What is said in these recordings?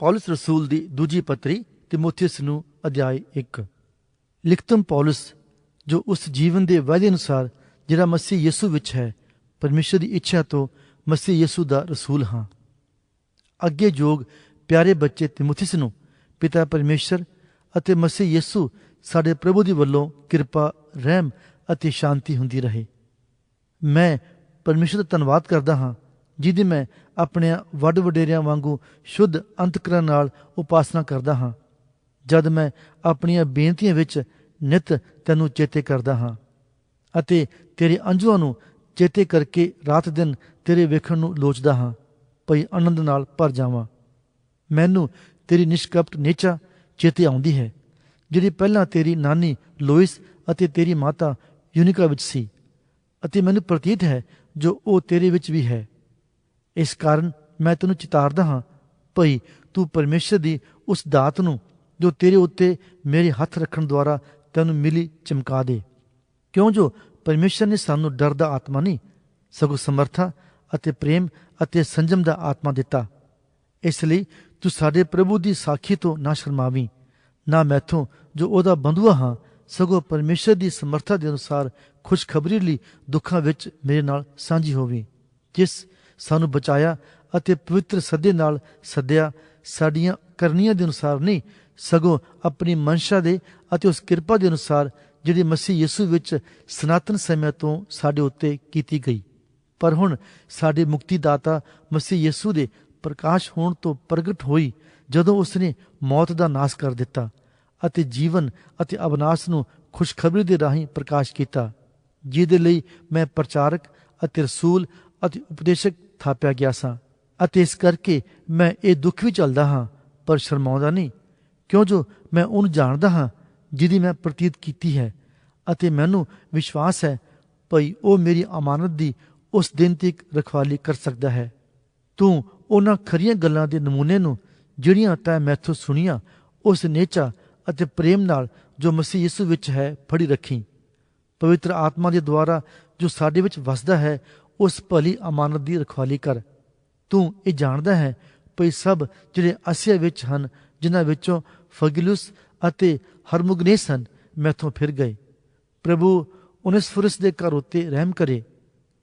ਪੌਲਸ ਰਸੂਲ ਦੀ ਦੂਜੀ ਪੱਤਰੀ ਤਿਮੋਥੀਅਸ ਨੂੰ ਅਧਿਆਇ 1 ਲਿਖਤਮ ਪੌਲਸ ਜੋ ਉਸ ਜੀਵਨ ਦੇ ਵਾਅਦੇ ਅਨੁਸਾਰ ਜਿਹੜਾ ਮਸੀਹ ਯਿਸੂ ਵਿੱਚ ਹੈ ਪਰਮੇਸ਼ਰ ਦੀ ਇੱਛਾ ਤੋਂ ਮਸੀਹ ਯਿਸੂ ਦਾ ਰਸੂਲ ਹਾਂ ਅੱਗੇ ਜੋਗ ਪਿਆਰੇ ਬੱਚੇ ਤਿਮੋਥੀਸ ਨੂੰ ਪਿਤਾ ਪਰਮੇਸ਼ਰ ਅਤੇ ਮਸੀਹ ਯਿਸੂ ਸਾਡੇ ਪ੍ਰਭੂ ਦੀ ਵੱਲੋਂ ਕਿਰਪਾ ਰਹਿਮ ਅਤੇ ਸ਼ਾਂਤੀ ਹੁੰਦੀ ਰਹੇ ਮੈਂ ਪਰਮੇਸ਼ਰ ਦਾ ਧੰਨਵਾਦ ਕਰਦਾ ਹਾਂ ਜਿਹਦੀ ਮੈਂ ਆਪਣੇ ਵੱਡ ਵਡੇਰਿਆਂ ਵਾਂਗੂ ਸ਼ੁੱਧ ਅੰਤਕਰਨ ਨਾਲ ਉਪਾਸਨਾ ਕਰਦਾ ਹਾਂ, ਜਦ ਮੈਂ ਆਪਣੀਆਂ ਬੇਨਤੀਆਂ ਵਿੱਚ ਨਿਤ ਤੈਨੂੰ ਚੇਤੇ ਕਰਦਾ ਹਾਂ ਅਤੇ ਤੇਰੇ ਅੰਜੂਆਂ ਨੂੰ ਚੇਤੇ ਕਰਕੇ ਰਾਤ ਦਿਨ ਤੇਰੇ ਵੇਖਣ ਨੂੰ ਲੋਚਦਾ ਹਾਂ, ਭਈ ਆਨੰਦ ਨਾਲ ਭਰ ਜਾਵਾਂ। ਮੈਨੂੰ ਤੇਰੀ ਨਿਸ਼ਕਪਟ ਨੇਚਾ ਚੇਤੇ ਆਉਂਦੀ ਹੈ, ਜਿਹੜੀ ਪਹਿਲਾਂ ਤੇਰੀ ਨਾਨੀ ਲੋਇਸ ਅਤੇ ਤੇਰੀ ਮਾਤਾ ਯੂਨਿਕਾ ਵਿੱਚ ਸੀ ਅਤੇ ਮੈਨੂੰ ਪ੍ਰਤੀਤ ਹੈ ਜੋ ਉਹ ਤੇਰੇ ਵਿੱਚ ਵੀ ਹੈ। ਇਸ ਕਾਰਨ ਮੈਂ ਤੈਨੂੰ ਚਿਤਾਰਦਾ ਹਾਂ। ਭਈ ਤੂੰ ਪਰਮੇਸ਼ਰ ਦੀ ਉਸ ਦਾਤ ਨੂੰ, ਜੋ ਤੇਰੇ ਉੱਤੇ ਮੇਰੇ ਹੱਥ ਰੱਖਣ ਦੁਆਰਾ ਤੈਨੂੰ ਮਿਲੀ, ਚਮਕਾ ਦੇ। ਕਿਉਂ ਜੋ ਪਰਮੇਸ਼ਰ ਨੇ ਸਾਨੂੰ ਡਰ ਦਾ ਆਤਮਾ ਨਹੀਂ, ਸਗੋਂ ਸਮਰਥਾ ਅਤੇ ਪ੍ਰੇਮ ਅਤੇ ਸੰਜਮ ਦਾ ਆਤਮਾ ਦਿੱਤਾ। ਇਸ ਲਈ ਤੂੰ ਸਾਡੇ ਪ੍ਰਭੂ ਦੀ ਸਾਖੀ ਤੋਂ ਨਾ ਸ਼ਰਮਾਵੀਂ, ਨਾ ਮੈਥੋਂ ਜੋ ਉਹਦਾ ਬੰਧੂਆ ਹਾਂ, ਸਗੋਂ ਪਰਮੇਸ਼ਰ ਦੀ ਸਮਰਥਾ ਦੇ ਅਨੁਸਾਰ ਖੁਸ਼ਖਬਰੀ ਲਈ ਦੁੱਖਾਂ ਵਿੱਚ ਮੇਰੇ ਨਾਲ ਸਾਂਝੀ ਹੋਵੀਂ, ਜਿਸ ਸਾਨੂੰ ਬਚਾਇਆ ਅਤੇ ਪਵਿੱਤਰ ਸੱਦੇ ਨਾਲ ਸੱਦਿਆ। ਸਾਡੀਆਂ ਕਰਨੀਆਂ ਦੇ ਅਨੁਸਾਰ ਨਹੀਂ, ਸਗੋਂ ਆਪਣੀ ਮਨਸ਼ਾ ਦੇ ਅਤੇ ਉਸ ਕਿਰਪਾ ਦੇ ਅਨੁਸਾਰ ਜਿਹੜੀ ਮਸੀਹ ਯਿਸੂ ਵਿੱਚ ਸਨਾਤਨ ਸਮੇਂ ਤੋਂ ਸਾਡੇ ਉੱਤੇ ਕੀਤੀ ਗਈ। ਪਰ ਹੁਣ ਸਾਡੇ ਮੁਕਤੀ ਦਾਤਾ ਮਸੀਹ ਯਿਸੂ ਦੇ ਪ੍ਰਕਾਸ਼ ਹੋਣ ਤੋਂ ਪ੍ਰਗਟ ਹੋਈ, ਜਦੋਂ ਉਸਨੇ ਮੌਤ ਦਾ ਨਾਸ਼ ਕਰ ਦਿੱਤਾ ਅਤੇ ਜੀਵਨ ਅਤੇ ਅਬਨਾਸ਼ ਨੂੰ ਖੁਸ਼ਖਬਰੀ ਦੇ ਰਾਹੀਂ ਪ੍ਰਕਾਸ਼ ਕੀਤਾ। ਜਿਹਦੇ ਲਈ ਮੈਂ ਪ੍ਰਚਾਰਕ ਅਤੇ ਰਸੂਲ ਅਤੇ ਉਪਦੇਸ਼ਕ ਥਾਪਿਆ ਗਿਆ ਸਾਂ ਅਤੇ ਇਸ ਕਰਕੇ ਮੈਂ ਇਹ ਦੁੱਖ ਵੀ ਚੱਲਦਾ ਹਾਂ, ਪਰ ਸ਼ਰਮਾਉਂਦਾ ਨਹੀਂ। ਕਿਉਂ ਜੋ ਮੈਂ ਉਹਨੂੰ ਜਾਣਦਾ ਹਾਂ ਜਿਹਦੀ ਮੈਂ ਪ੍ਰਤੀਤ ਕੀਤੀ ਹੈ ਅਤੇ ਮੈਨੂੰ ਵਿਸ਼ਵਾਸ ਹੈ ਭਈ ਉਹ ਮੇਰੀ ਅਮਾਨਤ ਦੀ ਉਸ ਦਿਨ ਤੱਕ ਰਖਵਾਲੀ ਕਰ ਸਕਦਾ ਹੈ। ਤੂੰ ਉਹਨਾਂ ਖਰੀਆਂ ਗੱਲਾਂ ਦੇ ਨਮੂਨੇ ਨੂੰ ਜਿਹੜੀਆਂ ਤੈਂ ਮੈਥੋਂ ਸੁਣੀਆਂ, ਉਸ ਨੇਚਾ ਅਤੇ ਪ੍ਰੇਮ ਨਾਲ ਜੋ ਮਸੀਹ ਯਿਸੂ ਵਿੱਚ ਹੈ, ਫੜੀ ਰੱਖੀ। ਪਵਿੱਤਰ ਆਤਮਾ ਦੇ ਦੁਆਰਾ ਜੋ ਸਾਡੇ ਵਿੱਚ ਵਸਦਾ ਹੈ ਉਸ ਭਲੀ ਅਮਾਨਤ ਦੀ ਰਖਵਾਲੀ ਕਰ। ਤੂੰ ਇਹ ਜਾਣਦਾ ਹੈ ਭਈ ਸਭ ਜਿਹੜੇ ਅਸਿਆ ਵਿੱਚ ਹਨ, ਜਿਨ੍ਹਾਂ ਵਿੱਚੋਂ ਫਗਿਲੁਸ ਅਤੇ ਹਰਮੁਗਨੇਸ ਹਨ, ਮੈਥੋਂ ਫਿਰ ਗਏ। ਪ੍ਰਭੂ ਉਨਿਸਫੁਰਸ ਦੇ ਘਰ ਉੱਤੇ ਰਹਿਮ ਕਰੇ।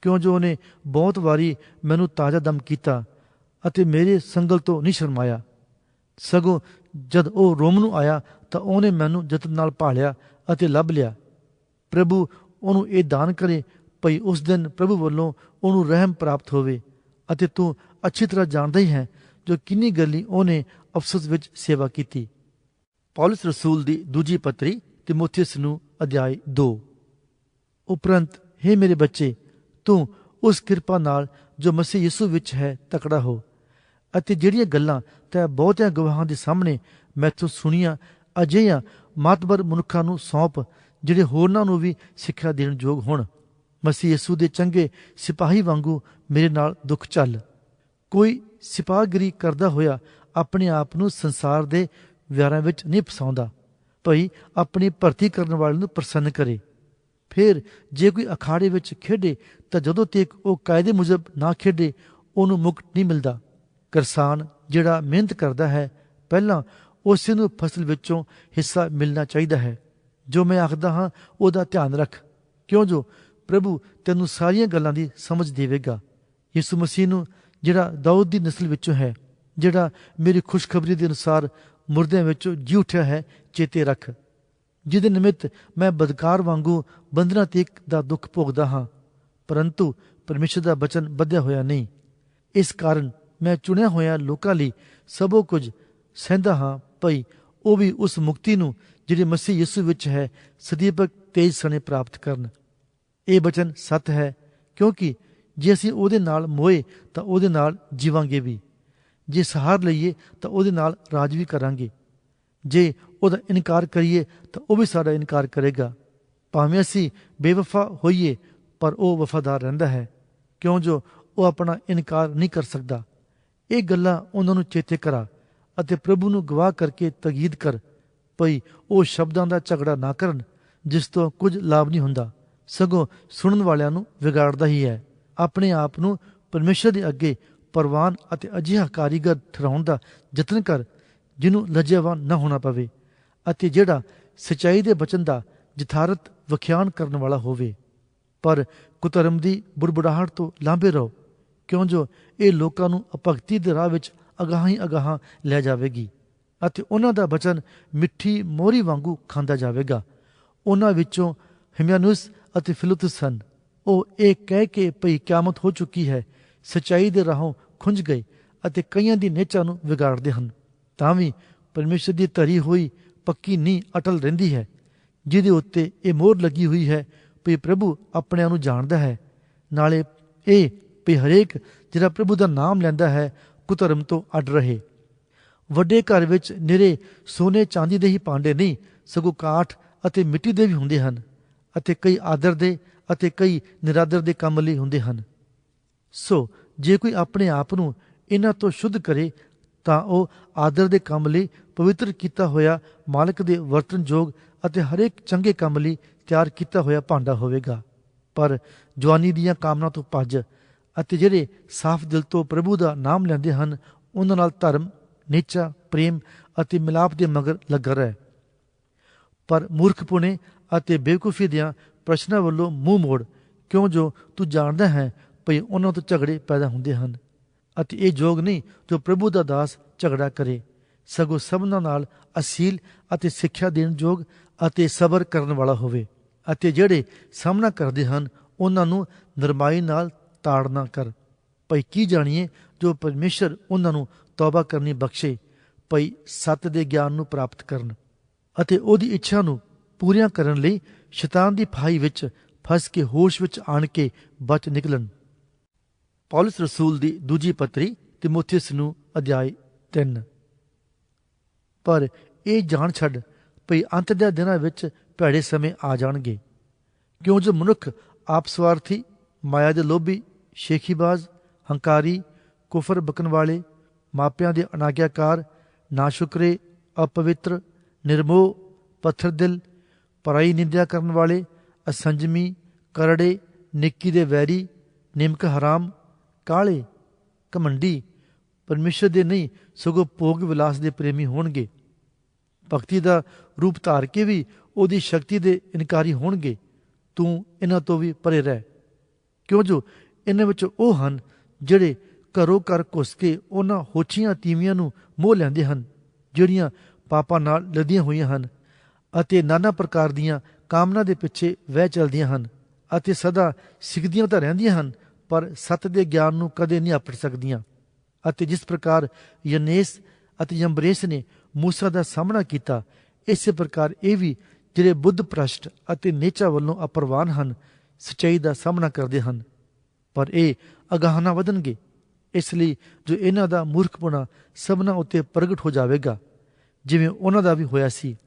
ਕਿਉਂ ਜੋ ਉਹਨੇ ਬਹੁਤ ਵਾਰੀ ਮੈਨੂੰ ਤਾਜ਼ਾ ਦਮ ਕੀਤਾ ਅਤੇ ਮੇਰੇ ਸੰਗਲ ਤੋਂ ਨਹੀਂ ਸ਼ਰਮਾਇਆ। ਸਗੋਂ ਜਦ ਉਹ ਰੋਮ ਨੂੰ ਆਇਆ ਤਾਂ ਉਹਨੇ ਮੈਨੂੰ ਯਤਨ ਨਾਲ ਭਾਲਿਆ ਅਤੇ ਲੱਭ ਲਿਆ। ਪ੍ਰਭੂ, ਉਹਨੂੰ ਇਹ ਦਾਨ ਕਰੇ ਭਈ ਉਸ ਦਿਨ ਪ੍ਰਭੂ ਵੱਲੋਂ ਉਹਨੂੰ ਰਹਿਮ ਪ੍ਰਾਪਤ ਹੋਵੇ ਅਤੇ ਤੂੰ ਅੱਛੀ ਤਰ੍ਹਾਂ ਜਾਣਦਾ ਹੀ ਹੈ ਜੋ ਕਿੰਨੀ ਗੱਲੀ ਉਹਨੇ ਅਫਸੋਸ ਵਿੱਚ ਸੇਵਾ ਕੀਤੀ। ਪੌਲਸ ਰਸੂਲ ਦੀ ਦੂਜੀ ਪੱਤਰੀ ਤਿਮੋਥੀਅਸ ਨੂੰ ਅਧਿਆਇ 2 ਉਪਰੰਤ हे ਮੇਰੇ ਬੱਚੇ, ਤੂੰ ਉਸ ਕਿਰਪਾ ਨਾਲ ਜੋ ਮਸੀਹ ਯਿਸੂ ਵਿੱਚ ਹੈ ਤਕੜਾ ਹੋ ਅਤੇ ਜਿਹੜੀਆਂ ਗੱਲਾਂ ਤੈ ਬਹੁਤਿਆਂ ਗਵਾਹਾਂ ਦੇ ਸਾਹਮਣੇ ਮੈਥੋਂ ਸੁਣੀਆਂ, ਅਜਿਹੀਆਂ ਮਾਤਬਰ ਮਨੁੱਖਾਂ ਨੂੰ ਸੌਂਪ, ਜਿਹੜੇ ਹੋਰਨਾਂ ਨੂੰ ਵੀ ਸਿੱਖਿਆ ਦੇਣ ਯੋਗ ਹੋਣ। ਮਸੀਹ ਯਸੂ ਦੇ ਚੰਗੇ ਸਿਪਾਹੀ ਵਾਂਗੂ ਮੇਰੇ ਨਾਲ ਦੁੱਖ ਚੱਲ। ਕੋਈ ਸਿਪਾਹਗਰੀ ਕਰਦਾ ਹੋਇਆ ਆਪਣੇ ਆਪ ਨੂੰ ਸੰਸਾਰ ਦੇ ਵਿਆਰਾਂ ਵਿੱਚ ਨਹੀਂ ਫਸਾਉਂਦਾ। ਭਈ ਆਪਣੀ ਭਰਤੀ ਕਰਨ ਵਾਲੇ ਨੂੰ ਪ੍ਰਸੰਨ ਕਰੇ। ਫਿਰ ਜੇ ਕੋਈ ਅਖਾੜੇ ਵਿੱਚ ਖੇਡੇ ਤਾਂ ਜਦੋਂ ਤੱਕ ਉਹ ਕਾਇਦੇ ਮੁਜਬ ਨਾ ਖੇਡੇ, ਉਹਨੂੰ ਮੁਕਤ ਨਹੀਂ ਮਿਲਦਾ। ਕਿਸਾਨ ਜਿਹੜਾ ਮਿਹਨਤ ਕਰਦਾ ਹੈ, ਪਹਿਲਾਂ ਉਸ ਨੂੰ ਫਸਲ ਵਿੱਚੋਂ ਹਿੱਸਾ ਮਿਲਣਾ ਚਾਹੀਦਾ ਹੈ। ਜੋ ਮੈਂ ਆਖਦਾ ਹਾਂ, ਉਹਦਾ ਧਿਆਨ ਰੱਖ। ਕਿਉਂ ਜੋ ਪ੍ਰਭੂ ਤੈਨੂੰ ਸਾਰੀਆਂ ਗੱਲਾਂ ਦੀ ਸਮਝ ਦੇਵੇਗਾ। ਯਿਸੂ ਮਸੀਹ ਨੂੰ ਜਿਹੜਾ ਦਾਊਦ ਦੀ ਨਸਲ ਵਿੱਚੋਂ ਹੈ, ਜਿਹੜਾ ਮੇਰੀ ਖੁਸ਼ਖਬਰੀ ਦੇ ਅਨੁਸਾਰ ਮੁਰਦਿਆਂ ਵਿੱਚੋਂ ਜੀ ਉੱਠਿਆ ਹੈ, ਚੇਤੇ ਰੱਖ। ਜਿਹਦੇ ਨਿਮਿਤ ਮੈਂ ਬਦਕਾਰ ਵਾਂਗੂ ਬੰਧਨਾਂ ਤੀਕ ਦਾ ਦੁੱਖ ਭੋਗਦਾ ਹਾਂ, ਪਰੰਤੂ ਪਰਮੇਸ਼ਰ ਦਾ ਬਚਨ ਵਧਿਆ ਹੋਇਆ ਨਹੀਂ। ਇਸ ਕਾਰਨ ਮੈਂ ਚੁਣਿਆ ਹੋਇਆ ਲੋਕਾਂ ਲਈ ਸਭੋ ਕੁਝ ਸਹਿੰਦਾ ਹਾਂ, ਭਈ ਉਹ ਵੀ ਉਸ ਮੁਕਤੀ ਨੂੰ ਜਿਹੜੀ ਮਸੀਹ ਯਿਸੂ ਵਿੱਚ ਹੈ, ਸਦੀਪਕ ਤੇਜ ਸਣੇ ਪ੍ਰਾਪਤ ਕਰਨ। ਇਹ ਬਚਨ ਸਤ ਹੈ, ਕਿਉਂਕਿ ਜੇ ਅਸੀਂ ਉਹਦੇ ਨਾਲ ਮੋਏ ਤਾਂ ਉਹਦੇ ਨਾਲ ਜੀਵਾਂਗੇ ਵੀ। ਜੇ ਸਹਾਰ ਲਈਏ ਤਾਂ ਉਹਦੇ ਨਾਲ ਰਾਜ ਵੀ ਕਰਾਂਗੇ। ਜੇ ਉਹਦਾ ਇਨਕਾਰ ਕਰੀਏ ਤਾਂ ਉਹ ਵੀ ਸਾਡਾ ਇਨਕਾਰ ਕਰੇਗਾ। ਭਾਵੇਂ ਅਸੀਂ ਬੇਵਫਾ ਹੋਈਏ, ਪਰ ਉਹ ਵਫਾਦਾਰ ਰਹਿੰਦਾ ਹੈ। ਕਿਉਂ ਜੋ ਉਹ ਆਪਣਾ ਇਨਕਾਰ ਨਹੀਂ ਕਰ ਸਕਦਾ। ਇਹ ਗੱਲਾਂ ਉਹਨਾਂ ਨੂੰ ਚੇਤੇ ਕਰਾ ਅਤੇ ਪ੍ਰਭੂ ਨੂੰ ਗਵਾਹ ਕਰਕੇ ਤਗੀਦ ਕਰ, ਭਈ ਉਹ ਸ਼ਬਦਾਂ ਦਾ ਝਗੜਾ ਨਾ ਕਰਨ, ਜਿਸ ਤੋਂ ਕੁਝ ਲਾਭ ਨਹੀਂ ਹੁੰਦਾ। ਸਗੋਂ ਸੁਣਨ ਵਾਲਿਆਂ ਨੂੰ ਵਿਗਾੜਦਾ ਹੀ ਹੈ। ਆਪਣੇ ਆਪ ਨੂੰ ਪਰਮੇਸ਼ਰ ਦੇ ਅੱਗੇ ਪਰਵਾਨ ਅਤੇ ਅਜਿਹਾ ਕਾਰੀਗਰ ਠਹਿਰਾਉਣ ਦਾ ਯਤਨ ਕਰ, ਜਿਹਨੂੰ ਲਜਿਆਵਾਨ ਨਾ ਹੋਣਾ ਪਵੇ ਅਤੇ ਜਿਹੜਾ ਸਚਾਈ ਦੇ ਬਚਨ ਦਾ ਜਥਾਰਤ ਵਿਖਿਆਨ ਕਰਨ ਵਾਲਾ ਹੋਵੇ। ਪਰ ਕੁਤਰਮ ਦੀ ਬੁੜਬੁੜਾਹਟ ਤੋਂ ਲਾਂਭੇ ਰਹੋ, ਕਿਉਂ ਜੋ ਇਹ ਲੋਕਾਂ ਨੂੰ ਅਭਗਤੀ ਦੇ ਰਾਹ ਵਿੱਚ ਅਗਾਹਾਂ ਹੀ ਅਗਾਹਾਂ ਲੈ ਜਾਵੇਗੀ ਅਤੇ ਉਹਨਾਂ ਦਾ ਬਚਨ ਮਿੱਠੀ ਮੋਰੀ ਵਾਂਗੂ ਖਾਂਦਾ ਜਾਵੇਗਾ। ਉਹਨਾਂ ਵਿੱਚੋਂ ਹਿਮਿਆਨੁਸ ਅਤੇ ਫਿਲੁਤਸ ਸਨ। ਉਹ ਇਹ ਕਹਿ ਕੇ ਭਈ ਕਿਆਮਤ ਹੋ ਚੁੱਕੀ ਹੈ, ਸਚਾਈ ਦੇ ਰਾਹੋਂ ਖੁੰਝ ਗਏ ਅਤੇ ਕਈਆਂ ਦੀ ਨੇਚਾ ਨੂੰ ਵਿਗਾੜਦੇ ਹਨ। ਤਾਂ ਵੀ ਪਰਮੇਸ਼ਰ ਦੀ ਧਰੀ ਹੋਈ ਪੱਕੀ ਨੀ ਅਟਲ ਰਹਿੰਦੀ ਹੈ, ਜਿਹਦੇ ਉੱਤੇ ਇਹ ਮੋਹਰ ਲੱਗੀ ਹੋਈ ਹੈ ਭਈ ਪ੍ਰਭੂ ਆਪਣਿਆਂ ਨੂੰ ਜਾਣਦਾ ਹੈ। ਨਾਲੇ ਇਹ ਭਈ ਹਰੇਕ ਜਿਹੜਾ ਪ੍ਰਭੂ ਦਾ ਨਾਮ ਲੈਂਦਾ ਹੈ ਕੁਧਰਮ ਤੋਂ ਅੱਡ ਰਹੇ। ਵੱਡੇ ਘਰ ਵਿੱਚ ਨਿਰੇ ਸੋਨੇ ਚਾਂਦੀ ਦੇ ਹੀ ਪਾਂਡੇ ਨਹੀਂ, ਸਗੋਂ ਕਾਠ ਅਤੇ ਮਿੱਟੀ ਦੇ ਵੀ ਹੁੰਦੇ ਹਨ। ਅਤੇ ਕਈ ਆਦਰ ਦੇ ਅਤੇ ਕਈ ਨਿਰਾਦਰ ਦੇ ਕੰਮ ਲਈ ਹੁੰਦੇ ਹਨ। ਸੋ, ਜੇ ਕੋਈ ਆਪਣੇ ਆਪ ਨੂੰ ਇਹਨਾਂ ਤੋਂ ਸ਼ੁੱਧ ਕਰੇ, ਤਾਂ ਉਹ ਆਦਰ ਦੇ ਕੰਮ ਲਈ ਪਵਿੱਤਰ ਕੀਤਾ ਹੋਇਆ ਮਾਲਕ ਦੇ ਵਰਤਨਯੋਗ ਅਤੇ ਹਰੇਕ ਚੰਗੇ ਕੰਮ ਲਈ ਤਿਆਰ ਕੀਤਾ ਹੋਇਆ ਭਾਂਡਾ ਹੋਵੇਗਾ। ਪਰ ਜਵਾਨੀ ਦੀਆਂ ਕਾਮਨਾ ਤੋਂ ਭੱਜ ਅਤੇ ਜਿਹੜੇ ਸਾਫ਼ ਦਿਲ ਤੋਂ ਪ੍ਰਭੂ ਦਾ ਨਾਮ ਲੈਂਦੇ ਹਨ, ਉਹਨਾਂ ਨਾਲ ਧਰਮ, ਨੇਚਾ, ਪ੍ਰੇਮ ਅਤੇ ਮਿਲਾਪ ਦੇ ਮਗਰ ਲੱਗਾ ਰਹਿ। ਪਰ ਮੂਰਖਪੁਣੇ ਅਤੇ ਬੇਵਕੂਫੀ ਦੀਆਂ ਪ੍ਰਸ਼ਨਾਂ ਵੱਲੋਂ ਮੂੰਹ ਮੋੜ, ਕਿਉਂ ਜੋ ਤੂੰ ਜਾਣਦਾ ਹੈ ਭਈ ਉਹਨਾਂ ਤੋਂ ਝਗੜੇ ਪੈਦਾ ਹੁੰਦੇ ਹਨ, ਅਤੇ ਇਹ ਜੋਗ ਨਹੀਂ ਜੋ ਪ੍ਰਭੂ ਦਾ ਦਾਸ ਝਗੜਾ ਕਰੇ। ਸਗੋਂ ਸਭਨਾਂ ਨਾਲ ਅਸੀਲ ਅਤੇ ਸਿੱਖਿਆ ਦੇਣ ਯੋਗ ਅਤੇ ਸਬਰ ਕਰਨ ਵਾਲਾ ਹੋਵੇ, ਅਤੇ ਜਿਹੜੇ ਸਾਹਮਣਾ ਕਰਦੇ ਹਨ, ਉਹਨਾਂ ਨੂੰ ਨਰਮਾਈ ਨਾਲ ਤਾੜਨਾ ਕਰ। ਭਈ ਕੀ ਜਾਣੀਏ ਜੋ ਪਰਮੇਸ਼ਰ ਉਹਨਾਂ ਨੂੰ ਤੌਬਾ ਕਰਨੀ ਬਖਸ਼ੇ, ਭਈ ਸੱਤ ਦੇ ਗਿਆਨ ਨੂੰ ਪ੍ਰਾਪਤ ਕਰਨ। ਅਤੇ ਉਹਦੀ ਇੱਛਾ ਨੂੰ ਪੂਰੀਆਂ ਕਰਨ ਲਈ ਸ਼ੈਤਾਨ ਦੀ ਫਾਈ ਵਿੱਚ ਫਸ ਕੇ ਹੋਸ਼ ਵਿੱਚ ਆਣ ਕੇ ਬਚ ਨਿਕਲਣ। ਪੌਲਸ ਰਸੂਲ ਦੀ ਦੂਜੀ ਪੱਤਰੀ ਤਿਮੋਥੀਸ ਨੂੰ ਅਧਿਆਇ 3 ਪਰ ਇਹ ਜਾਣ ਛੱਡ ਭਈ ਅੰਤ ਦੇ ਦਿਨਾਂ ਵਿੱਚ ਭੈੜੇ ਸਮੇਂ ਆ ਜਾਣਗੇ। ਕਿਉਂ ਜੋ ਮਨੁੱਖ ਆਪ ਸਵਾਰਥੀ, ਮਾਇਆ ਦੇ ਲੋਭੀ, ਸ਼ੇਖੀਬਾਜ਼, ਹੰਕਾਰੀ, ਕੁਫਰ ਬਕਨ ਵਾਲੇ, ਮਾਪਿਆਂ ਦੇ ਅਨਾਗਿਆਕਾਰ, ਨਾਸ਼ੁਕਰੇ, ਅਪਵਿੱਤਰ ਨਿਰਮੋਹ ਪੱਥਰ ਦਿਲ ਪਰਾਈ ਨਿੰਦਿਆ ਕਰਨ ਵਾਲੇ, ਅਸੰਜਮੀ, ਕਰੜੇ, ਨਿੱਕੀ ਦੇ ਵੈਰੀ, ਨਿਮਕ ਹਰਾਮ, ਕਾਲੇ ਕਮੰਡੀ ਪਰਮੇਸ਼ਰ ਦੇ ਨਹੀਂ, ਸਗੋਂ ਭੋਗ ਵਿਲਾਸ ਦੇ ਪ੍ਰੇਮੀ ਹੋਣਗੇ। ਭਗਤੀ ਦਾ ਰੂਪ ਧਾਰ ਕੇ ਵੀ ਉਹਦੀ ਸ਼ਕਤੀ ਦੇ ਇਨਕਾਰੀ ਹੋਣਗੇ। ਤੂੰ ਇਹਨਾਂ ਤੋਂ ਵੀ ਪਰੇ ਰਹਿ। ਕਿਉਂ ਜੋ ਇਹਨਾਂ ਵਿੱਚ ਉਹ ਹਨ ਜਿਹੜੇ ਘਰੋਂ ਘਰ ਘੁਸ ਕੇ ਉਹਨਾਂ ਹੋਛੀਆਂ ਤੀਵੀਆਂ ਨੂੰ ਮੋਹ ਲੈਂਦੇ ਹਨ, ਜਿਹੜੀਆਂ ਪਾਪਾਂ ਨਾਲ ਲਦੀਆਂ ਹੋਈਆਂ ਹਨ ਅਤੇ ਨਾਨਾ ਪ੍ਰਕਾਰ ਦੀਆਂ ਕਾਮਨਾ ਦੇ ਪਿੱਛੇ ਵਹਿ ਚਲਦੀਆਂ ਹਨ ਅਤੇ ਸਦਾ ਸਿੱਖਦੀਆਂ ਤਾਂ ਰਹਿੰਦੀਆਂ ਹਨ, ਪਰ ਸਤ ਦੇ ਗਿਆਨ ਨੂੰ ਕਦੇ ਨਹੀਂ ਅਪੜ ਸਕਦੀਆਂ। ਅਤੇ ਜਿਸ ਪ੍ਰਕਾਰ ਯਨੇਸ ਅਤੇ ਯੰਬਰੇਸ ਨੇ ਮੂਸਾ ਦਾ ਸਾਹਮਣਾ ਕੀਤਾ, ਇਸੇ ਪ੍ਰਕਾਰ ਇਹ ਵੀ ਜਿਹੜੇ ਬੁੱਧ ਪ੍ਰਸ਼ਟ ਅਤੇ ਨੇਚਾ ਵੱਲੋਂ ਅਪਰਵਾਨ ਹਨ, ਸਚਾਈ ਦਾ ਸਾਹਮਣਾ ਕਰਦੇ ਹਨ। ਪਰ ਇਹ ਅਗਾਹਨਾ ਵਧਣਗੇ, ਇਸ ਲਈ ਜੋ ਇਹਨਾਂ ਦਾ ਮੂਰਖਪੁਣਾ ਸਭਨਾ ਉੱਤੇ ਪ੍ਰਗਟ ਹੋ ਜਾਵੇਗਾ। ਜਿਵੇਂ ਉਹਨਾਂ ਦਾ ਵੀ ਹੋਇਆ ਸੀ।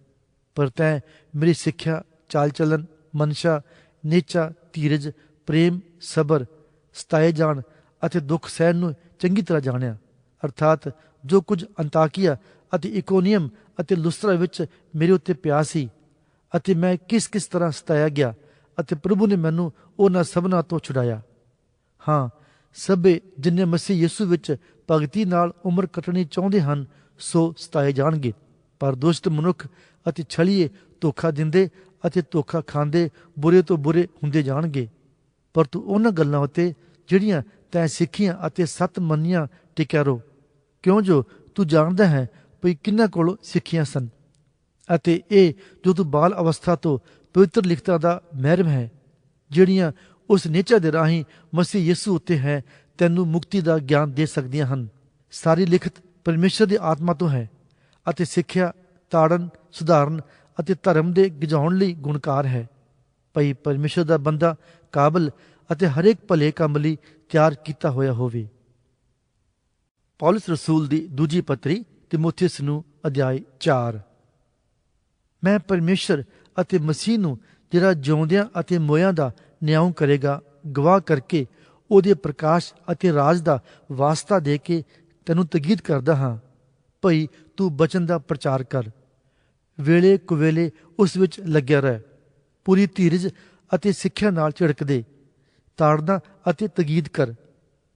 ਪਰ ਤੈ ਮੇਰੀ ਸਿੱਖਿਆ, ਚਾਲ ਚਲਨ ਮਨਸ਼ਾ, ਨੇਚਾ, ਧੀਰਜ, ਪ੍ਰੇਮ, ਸਬਰ, ਸਤਾਏ ਜਾਣ ਅਤੇ ਦੁੱਖ ਸਹਿਣ ਨੂੰ ਚੰਗੀ ਤਰ੍ਹਾਂ ਜਾਣਿਆ। ਅਰਥਾਤ ਜੋ ਕੁਝ ਅੰਤਾਕੀਆ ਅਤੇ ਇਕੋਨੀਅਮ ਅਤੇ ਲੁਸਤਰਾ ਵਿੱਚ ਮੇਰੇ ਉੱਤੇ ਪਿਆ ਸੀ ਅਤੇ ਮੈਂ ਕਿਸ ਕਿਸ ਤਰ੍ਹਾਂ ਸਤਾਇਆ ਗਿਆ ਅਤੇ ਪ੍ਰਭੂ ਨੇ ਮੈਨੂੰ ਉਹਨਾਂ ਸਭਨਾਂ ਤੋਂ ਛੁਡਾਇਆ। ਹਾਂ, ਸਭੇ ਜਿਨ੍ਹਾਂ ਮਸੀਹ ਯਿਸੂ ਵਿੱਚ ਭਗਤੀ ਨਾਲ ਉਮਰ ਕੱਟਣੀ ਚਾਹੁੰਦੇ ਹਨ, ਸੋ ਸਤਾਏ ਜਾਣਗੇ। ਪਰ ਦੁਸ਼ਟ ਮਨੁੱਖ ਅਤੇ ਛਲੀਏ ਧੋਖਾ ਦਿੰਦੇ ਅਤੇ ਧੋਖਾ ਖਾਂਦੇ ਬੁਰੇ ਤੋਂ ਬੁਰੇ ਹੁੰਦੇ ਜਾਣਗੇ। ਪਰ ਤੂੰ ਉਹਨਾਂ ਗੱਲਾਂ ਉਤੇ ਜਿਹੜੀਆਂ ਤੈਂ ਸਿੱਖੀਆਂ ਅਤੇ ਸਤ ਮੰਨੀਆਂ ਟਿਕਿਆ ਰੋ। ਕਿਉਂ ਜੋ ਤੂੰ ਜਾਣਦਾ ਹੈ ਭਈ ਕਿੰਨਾ ਕੋਲੋਂ ਸਿੱਖੀਆਂ ਸਨ? ਅਤੇ ਇਹ ਜੋ ਤੂੰ ਬਾਲ ਅਵਸਥਾ ਤੋਂ ਪਵਿੱਤਰ ਲਿਖਤਾਂ ਦਾ ਮਹਿਰਮ ਹੈ, ਜਿਹੜੀਆਂ ਉਸ ਨੇਚਾ ਦੇ ਰਾਹੀਂ ਮਸੀਹ ਯਿਸੂ ਉੱਤੇ ਹੈ, ਤੈਨੂੰ ਮੁਕਤੀ ਦਾ ਗਿਆਨ ਦੇ ਸਕਦੀਆਂ ਹਨ। ਸਾਰੀ ਲਿਖਤ ਪਰਮੇਸ਼ਰ ਦੀ ਆਤਮਾ ਤੋਂ ਹੈ। ਅਤੇ ਸਿੱਖਿਆ, ਤਾੜਨ, ਸੁਧਾਰਨ ਅਤੇ ਧਰਮ ਦੇ ਗਿਜਾਉਣ ਲਈ ਗੁਣਕਾਰ ਹੈ। ਭਈ ਪਰਮੇਸ਼ਰ ਦਾ ਬੰਦਾ ਕਾਬਲ ਅਤੇ ਹਰੇਕ ਭਲੇ ਕੰਮ ਲਈ ਤਿਆਰ ਕੀਤਾ ਹੋਇਆ ਹੋਵੇ। ਪੌਲਸ ਰਸੂਲ ਦੀ ਦੂਜੀ ਪੱਤਰੀ ਤਿਮੋਥੀਸ ਨੂੰ ਅਧਿਆਇ 4 ਮੈਂ ਪਰਮੇਸ਼ਰ ਅਤੇ ਮਸੀਹ ਨੂੰ ਜਿਹੜਾ ਜਿਉਂਦਿਆਂ ਅਤੇ ਮੋਇਆਂ ਦਾ ਨਿਆਂ ਕਰੇਗਾ, ਗਵਾਹ ਕਰਕੇ ਉਹਦੇ ਪ੍ਰਕਾਸ਼ ਅਤੇ ਰਾਜ ਦਾ ਵਾਸਤਾ ਦੇ ਕੇ ਤੈਨੂੰ ਤਗੀਦ ਕਰਦਾ ਹਾਂ। ਭਈ ਤੂੰ ਬਚਨ ਦਾ ਪ੍ਰਚਾਰ ਕਰ। ਵੇਲੇ ਕੁਵੇਲੇ ਉਸ ਵਿੱਚ ਲੱਗਿਆ ਰਹਿ। ਪੂਰੀ ਧੀਰਜ ਅਤੇ ਸਿੱਖਿਆ ਨਾਲ ਝਿੜਕਦੇ ਤਾੜਨਾ ਅਤੇ ਤਗੀਦ ਕਰ।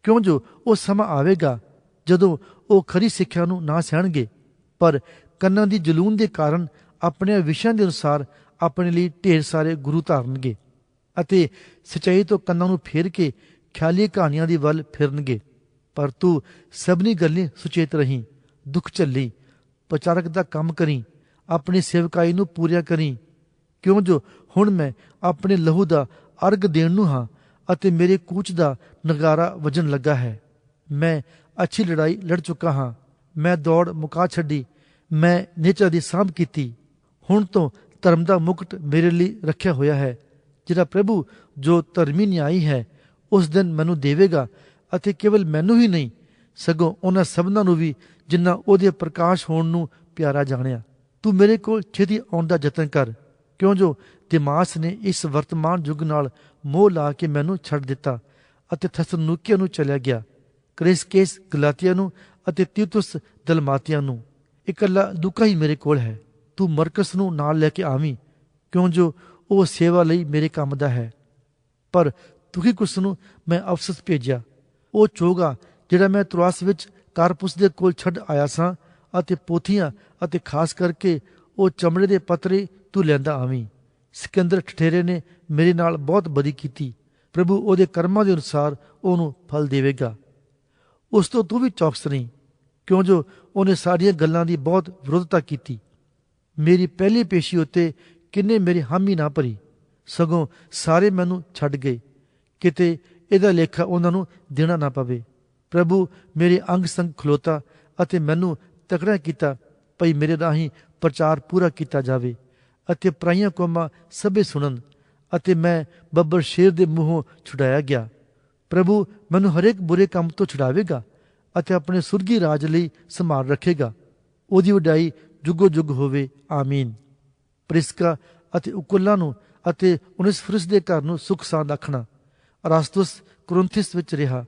ਕਿਉਂ ਜੋ ਉਹ ਸਮਾਂ ਆਵੇਗਾ, ਜਦੋਂ ਉਹ ਖਰੀ ਸਿੱਖਿਆ ਨੂੰ ਨਾ ਸਹਿਣਗੇ। ਪਰ ਕੰਨਾਂ ਦੀ ਜਲੂਨ ਦੇ ਕਾਰਨ ਆਪਣੇ ਵਿਸ਼ਿਆਂ ਦੇ ਅਨੁਸਾਰ ਆਪਣੇ ਲਈ ਢੇਰ ਸਾਰੇ ਗੁਰੂ ਧਾਰਨਗੇ ਅਤੇ ਸਚਾਈ ਤੋਂ ਕੰਨਾਂ ਨੂੰ ਫੇਰ ਕੇ ਖਿਆਲੀ ਕਹਾਣੀਆਂ ਦੀ ਵੱਲ ਫਿਰਨਗੇ। ਪਰ ਤੂੰ ਸਭਨੀ ਗੱਲਾਂ ਸੁਚੇਤ ਰਹੀਂ। ਦੁੱਖ ਝੱਲੀ ਪ੍ਰਚਾਰਕ ਦਾ ਕੰਮ ਕਰੀ, ਆਪਣੀ ਸੇਵਕਾਈ ਨੂੰ ਪੂਰੀਆ ਕਰੀ। ਕਿਉਂ ਜੋ ਹੁਣ ਮੈਂ ਆਪਣੇ ਲਹੂ ਦਾ ਅਰਗ ਦੇਣ ਨੂੰ ਹਾਂ ਅਤੇ ਮੇਰੇ ਕੂਚ ਦਾ ਨਗਾਰਾ ਵਜਣ ਲੱਗਾ ਹੈ। ਮੈਂ ਅੱਛੀ ਲੜਾਈ ਲੜ ਚੁੱਕਾ ਹਾਂ। ਮੈਂ ਦੌੜ ਮੁਕਾ ਛੱਡੀ। ਮੈਂ ਨੇਚਾ ਦੀ ਸਾਂਭ ਕੀਤੀ। ਹੁਣ ਤੋਂ ਧਰਮ ਦਾ ਮੁਕਟ ਮੇਰੇ ਲਈ ਰੱਖਿਆ ਹੋਇਆ ਹੈ। ਜਿਹੜਾ ਪ੍ਰਭੂ ਜੋ ਧਰਮੀ ਨਿਆਈ ਹੈ, ਉਸ ਦਿਨ ਮੈਨੂੰ ਦੇਵੇਗਾ ਅਤੇ ਕੇਵਲ ਮੈਨੂੰ ਹੀ ਨਹੀਂ ਸਗੋਂ ਉਹਨਾਂ ਸਭਨਾਂ ਨੂੰ ਵੀ ਜਿਨ੍ਹਾਂ ਉਹਦੇ ਪ੍ਰਕਾਸ਼ ਹੋਣ ਨੂੰ ਪਿਆਰਾ ਜਾਣਿਆ। ਤੂੰ ਮੇਰੇ ਕੋਲ ਛੇਤੀ ਆਉਣ ਦਾ ਯਤਨ ਕਰ। ਕਿਉਂ ਜੋ ਦਿਮਾਸ ਨੇ ਇਸ ਵਰਤਮਾਨ ਯੁੱਗ ਨਾਲ ਮੋਹ ਲਾ ਕੇ ਮੈਨੂੰ ਛੱਡ ਦਿੱਤਾ ਅਤੇ ਥਸਨੂਕੀਆ ਨੂੰ ਚਲਿਆ ਗਿਆ, ਕ੍ਰਿਸਕੇਸ, ਗਲਾਤੀਆ ਨੂੰ ਅਤੇ ਤੀਤੁਸ ਦਲਮਾਤੀਆ ਨੂੰ। ਇਕੱਲਾ ਲੂਕਾ ਹੀ ਮੇਰੇ ਕੋਲ ਹੈ। ਤੂੰ ਮਰਕਸ ਨੂੰ ਨਾਲ ਲੈ ਕੇ ਆਵੀਂ। ਕਿਉਂ ਜੋ ਉਹ ਸੇਵਾ ਲਈ ਮੇਰੇ ਕੰਮ ਦਾ ਹੈ। ਪਰ ਤੁਖੀਕੁਸ ਨੂੰ ਮੈਂ ਅਫਸਸ ਭੇਜਿਆ। ਉਹ ਚੋਗਾ ਜਿਹੜਾ ਮੈਂ ਤਰਾਸ ਵਿੱਚ ਕਾਰਪੁਸ ਦੇ ਕੋਲ ਛੱਡ ਆਇਆ ਸਾਂ ਅਤੇ ਪੋਥੀਆਂ ਅਤੇ ਖਾਸ ਕਰਕੇ ਉਹ ਚਮੜੇ ਦੇ ਪੱਤਰੇ ਤੂੰ ਲੈਂਦਾ ਆਵੀਂ। ਸਿਕੰਦਰ ਠਠੇਰੇ ਨੇ ਮੇਰੇ ਨਾਲ ਬਹੁਤ ਬਦੀ ਕੀਤੀ। ਪ੍ਰਭੂ ਉਹਦੇ ਕਰਮਾਂ ਦੇ ਅਨੁਸਾਰ ਉਹਨੂੰ ਫਲ ਦੇਵੇਗਾ। ਉਸ ਤੋਂ ਤੂੰ ਵੀ ਚੌਕਸ ਨਹੀਂ ਕਿਉਂ ਜੋ ਉਹਨੇ ਸਾਰੀਆਂ ਗੱਲਾਂ ਦੀ ਬਹੁਤ ਵਿਰੋਧਤਾ ਕੀਤੀ। ਮੇਰੀ ਪਹਿਲੀ ਪੇਸ਼ੀ ਉੱਤੇ ਕਿੰਨੇ ਮੇਰੀ ਹਾਮੀ ਨਾ ਭਰੀ। ਸਗੋਂ ਸਾਰੇ ਮੈਨੂੰ ਛੱਡ ਗਏ। ਕਿਤੇ ਇਹਦਾ ਲੇਖਾ ਉਹਨਾਂ ਨੂੰ ਦੇਣਾ ਨਾ ਪਵੇ। ਪ੍ਰਭੂ, ਮੇਰੇ ਅੰਗ ਸੰਗ ਖਲੋਤਾ ਅਤੇ ਮੈਨੂੰ ਤਕੜਾ ਕੀਤਾ ਭਈ ਮੇਰੇ ਰਾਹੀਂ ਪ੍ਰਚਾਰ ਪੂਰਾ ਕੀਤਾ ਜਾਵੇ ਅਤੇ ਪਰਾਈਆਂ ਕੋਮਾਂ ਸਭੇ ਸੁਣਨ ਅਤੇ ਮੈਂ ਬੱਬਰ ਸ਼ੇਰ ਦੇ ਮੂੰਹੋਂ ਛੁਡਾਇਆ ਗਿਆ। ਪ੍ਰਭੂ, ਮੈਨੂੰ ਹਰੇਕ ਬੁਰੇ ਕੰਮ ਤੋਂ ਛੁਡਾਵੇਗਾ ਅਤੇ ਆਪਣੇ ਸੁਰਗੀ ਰਾਜ ਲਈ ਸੰਭਾਲ ਰੱਖੇਗਾ। ਉਹਦੀ ਵਡਾਈ ਜੁਗੋ ਜੁਗ ਹੋਵੇ। ਆਮੀਨ। ਪ੍ਰਿਸਕਾ ਅਤੇ ਉਕੁੱਲਾ ਨੂੰ ਅਤੇ ਉਨਿਸਫਰਸ ਦੇ ਘਰ ਨੂੰ ਸੁਖ ਸਾਂਦ ਰੱਖਣਾ। ਅਰਾਸਤੁਸ, ਕਰੁੰਥਿਸ ਵਿੱਚ ਰਿਹਾ।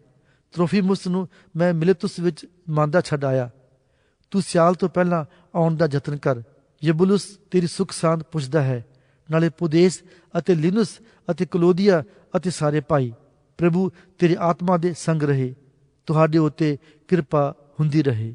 ਤਰੋਫੀਮੁਸ ਨੂੰ ਮੈਂ ਮਿਲੇਤੁਸ ਵਿੱਚ ਮੰਦਾ ਛੱਡ ਆਇਆ। ਤੂੰ ਸਿਆਲ ਤੋਂ ਪਹਿਲਾਂ ਆਉਣ ਦਾ ਯਤਨ ਕਰ। ਯਬੁਲਸ ਤੇਰੀ ਸੁਖ ਸਾਂਦ ਪੁੱਛਦਾ ਹੈ। ਨਾਲੇ ਪੁਦੇਸ ਅਤੇ ਲਿਨੁਸ ਅਤੇ ਕਲੋਦੀਆ ਅਤੇ ਸਾਰੇ ਭਾਈ। ਪ੍ਰਭੂ ਤੇਰੀ ਆਤਮਾ ਦੇ ਸੰਗ ਰਹੇ। ਤੁਹਾਡੇ ਉਤੇ ਕਿਰਪਾ ਹੁੰਦੀ ਰਹੇ।